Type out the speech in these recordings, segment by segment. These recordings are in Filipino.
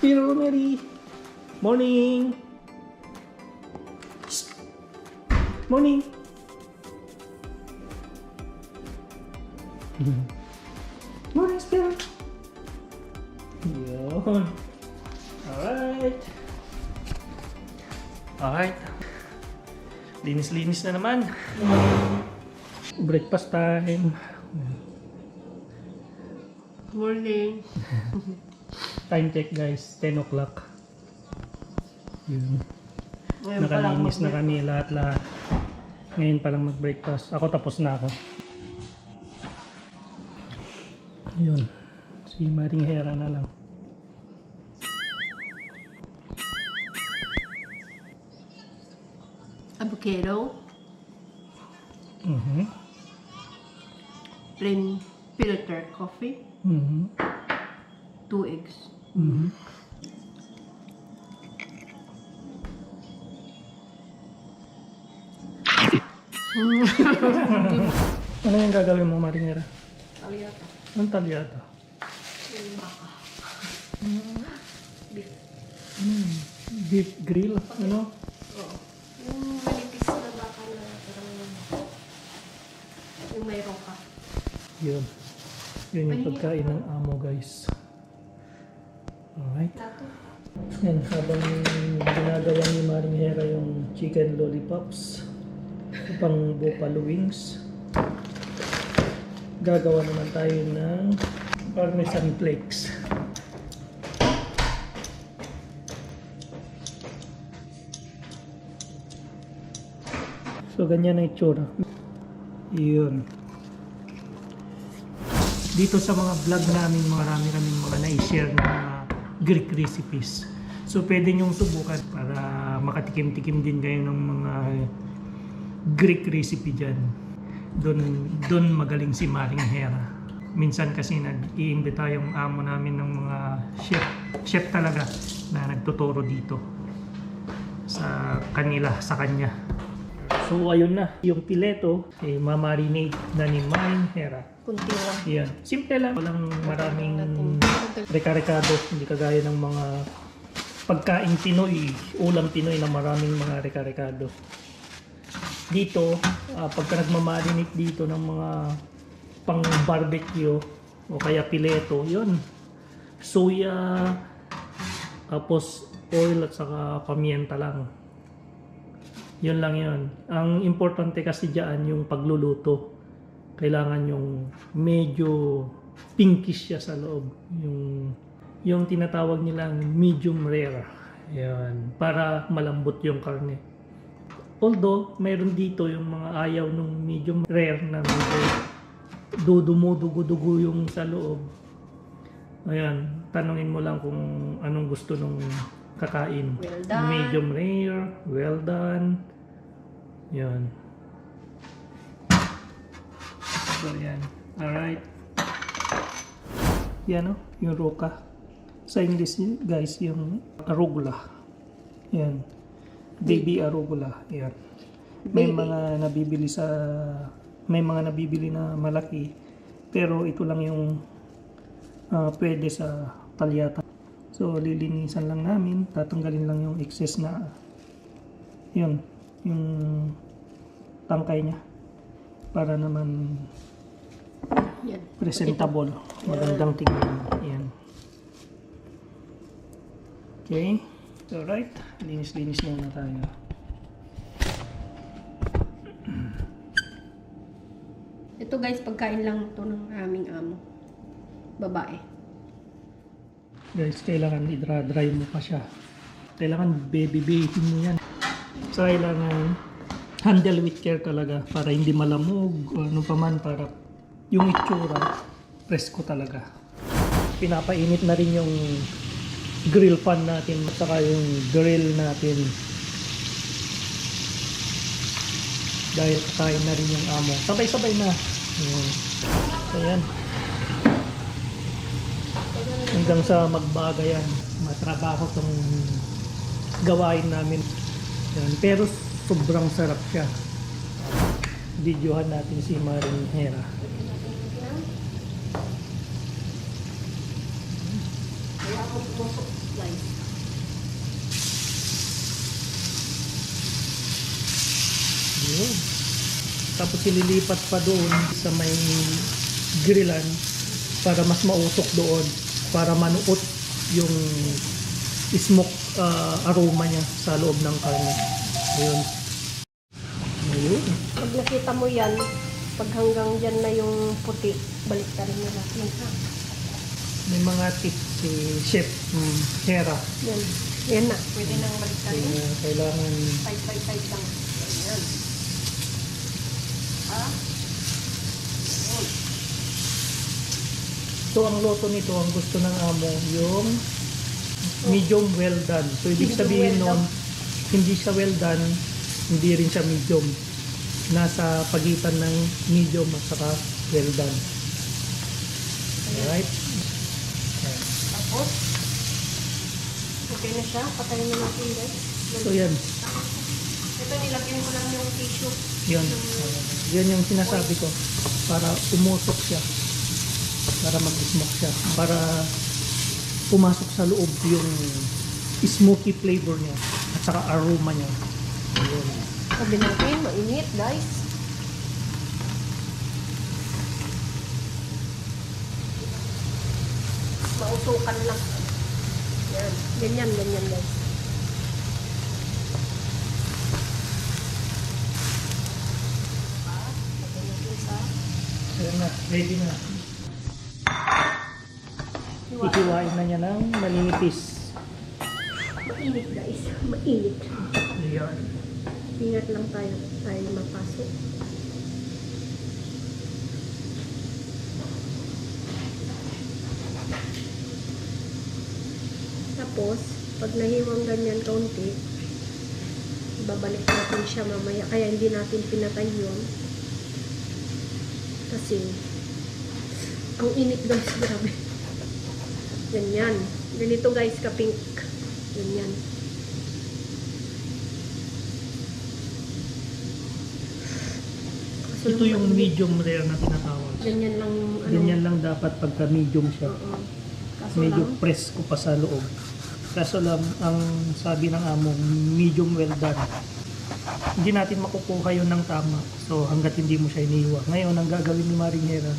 Spiro Romery. Morning. Morning. Morning, Spiro. Yun. Alright. Alright. Linis-linis na naman. Breakfast time. Morning. Time check guys, 10 o'clock. Yun. Ngayon Nakalinis na kami lahat-lahat. Ngayon pa lang mag-breakfast. Ako tapos na ako. Yun. Si Maring Hera na lang. Avocado, Mhm. plain filter coffee, Mhm. two eggs. Mhm. ano yung gagawin mo, Maring Hera? Aliyata. Anong baka. Beef. Mm. Beef grill? Ano? Oo. Yung manipis na baka na parang yung mayroon ka. Yun. Yun yung pagkain ng amo, guys. Alright. Tato. Yan, habang ginagawa ni Maring Hera yung chicken lollipops, pang buffalo wings, gagawa naman tayo ng parmesan flakes. So, ganyan ang itsura. Yun. Dito sa mga vlog namin, marami kaming mga na-share na Greek recipes. So, pwede nyong subukan para makatikim-tikim din kayo ng mga Greek recipe dyan. Doon, doon magaling si Maring Hera. Minsan kasi nag-iimbita yung amo namin ng mga chef, chef talaga na nagtuturo dito sa kanila, sa kanya. So, ayun na. Yung pileto, eh, mamarinate na ni Maring Hera. Kunti lang. Yan. Simple lang. Walang maraming reka-rekado. Hindi kagaya ng mga pagkain Pinoy, ulam Pinoy na maraming mga reka-rekado. Dito, ah, pagka nagmamarinate dito ng mga pang barbecue o kaya pileto, yun. Soya, tapos oil at saka pamienta lang. Yun lang yun. Ang importante kasi dyan yung pagluluto. Kailangan yung medyo pinkish siya sa loob. Yung, yung tinatawag nilang medium rare. Yan. Para malambot yung karne. Although, mayroon dito yung mga ayaw nung medium rare na medyo dudumudugo-dugo yung sa loob. Ayan, tanungin mo lang kung anong gusto nung kakain. Well done. Medium rare, well done. Yan. So, yan. Alright. Yan o, yung roka. Sa English, guys, yung arugula. Yan. Baby arugula. Yan. May Baby. mga nabibili sa may mga nabibili na malaki pero ito lang yung ah, pwede sa talyata. So lilinisan lang namin, tatanggalin lang yung excess na yun, yung tangkay niya para naman Yan. presentable, magandang tingnan. Yan. Okay. So right, linis-linis muna tayo. Ito guys, pagkain lang to ng aming amo. Babae. Guys, kailangan i-dry mo pa siya. Kailangan baby-baby mo yan. So, kailangan handle with care talaga para hindi malamog o ano pa man para yung itsura presko talaga. Pinapainit na rin yung grill pan natin at saka yung grill natin. Dahil kakain na rin yung amo. Sabay-sabay na. Ayan. Ayan. Hanggang sa magbaga yan. Matrabaho tong gawain namin. Yan. Pero sobrang sarap siya. Videohan natin si Maring Hera. Tusok guys. Yun. Tapos ililipat pa doon sa may grillan para mas mausok doon para manuot yung smoke ah, aroma niya sa loob ng karne. Ayun. Ayun. Pag nakita mo yan, pag hanggang dyan na yung puti, balik ka rin na natin. Ha? May mga tips si Chef um, Hera. Yan. Yan na. Pwede nang balik ka rin. Kaya kailangan Side by side lang. Yan. Ha? Yan. So ang loto nito, ang gusto ng amo, yung medium well done. So ibig sabihin well nun, hindi siya well done, hindi rin siya medium. Nasa pagitan ng medium at saka well done. Alright? Ayan. Tapos, okay na siya. Patayin na natin guys. So yan, Ito, nilagyan ko lang yung tissue. Ayan. Yan yung sinasabi ko. Para umusok siya. Para mag-smoke siya. Para pumasok sa loob yung smoky flavor niya at saka aroma niya. Ayun. Sabi natin, mainit guys. Mausukan lang. Yan. Ganyan, ganyan guys. Ayan na, ready na. hiwa. Ihiwain na niya ng manipis. Mainit guys. Mainit. Ayan. Ingat lang tayo. Tayo mapasok. Tapos, pag nahiwang ganyan kaunti, babalik natin siya mamaya. Kaya hindi natin pinatay yun. Kasi, ang init guys, grabe. Ganyan. Ganito guys, ka-pink. Ganyan. Kaso Ito yung medium rare na tinatawag. Ganyan lang yung ano. Ganyan lang dapat pagka medium siya. Oo. Kaso Medyo lang, presko pa sa loob. Kaso lang, ang sabi ng amo, medium well done. Hindi natin makukuha yun ng tama. So, hanggat hindi mo siya iniiwa. Ngayon, ang gagawin ni Marinera,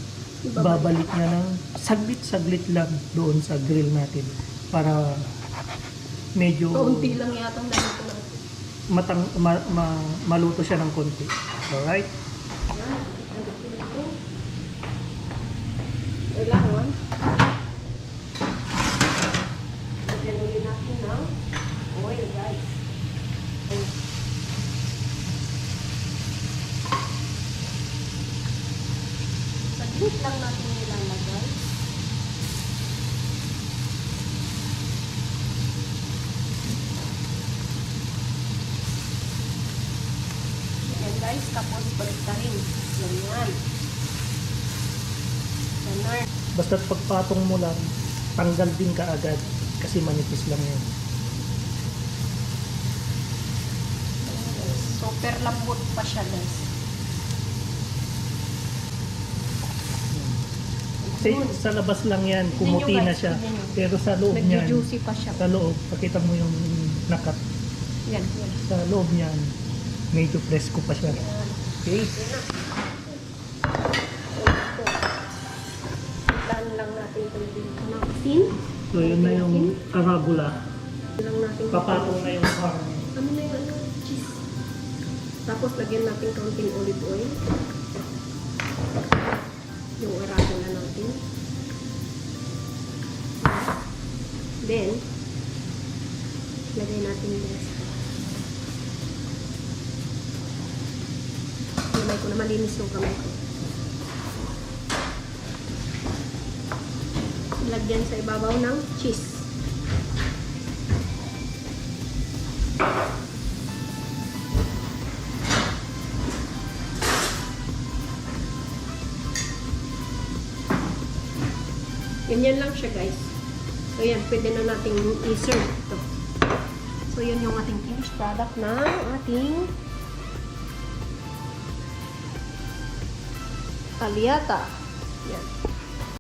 babalik niya ng saglit-saglit lang doon sa grill natin para medyo kaunti lang yatang nalito lang. matang, ma, ma- maluto siya ng konti. Alright? Kailangan. Lagyan ulit natin ng oil, guys. Ayan. Saglit lang natin nilalagay. Ayan guys, tapos balik ka rin. Ganyan. Ganyan. Basta pagpatong mo lang, tanggal din ka agad kasi manipis lang yun. Super lambot pa siya guys. Kasi sa labas lang yan, kumuti na siya. Pero sa loob niyan, Nag-juicy pa siya. sa loob, pakita mo yung nakat. Yan, yan. Sa loob niyan, medyo presko pa siya. Okay? Ilan lang natin ito dito ng asin. So yun na yung karagula. lang natin Papatong na yung farm. Ano na yung ano? Cheese. Tapos lagyan natin kaunting olive oil. Yung arado na natin. Then, lagay natin this. Kamay ko na malinis yung kamay ko. Lagyan sa ibabaw ng cheese. Ganyan lang siya guys. So yan, pwede na nating i-serve ito. So yun yung ating finished product ng ating aliata. Yan.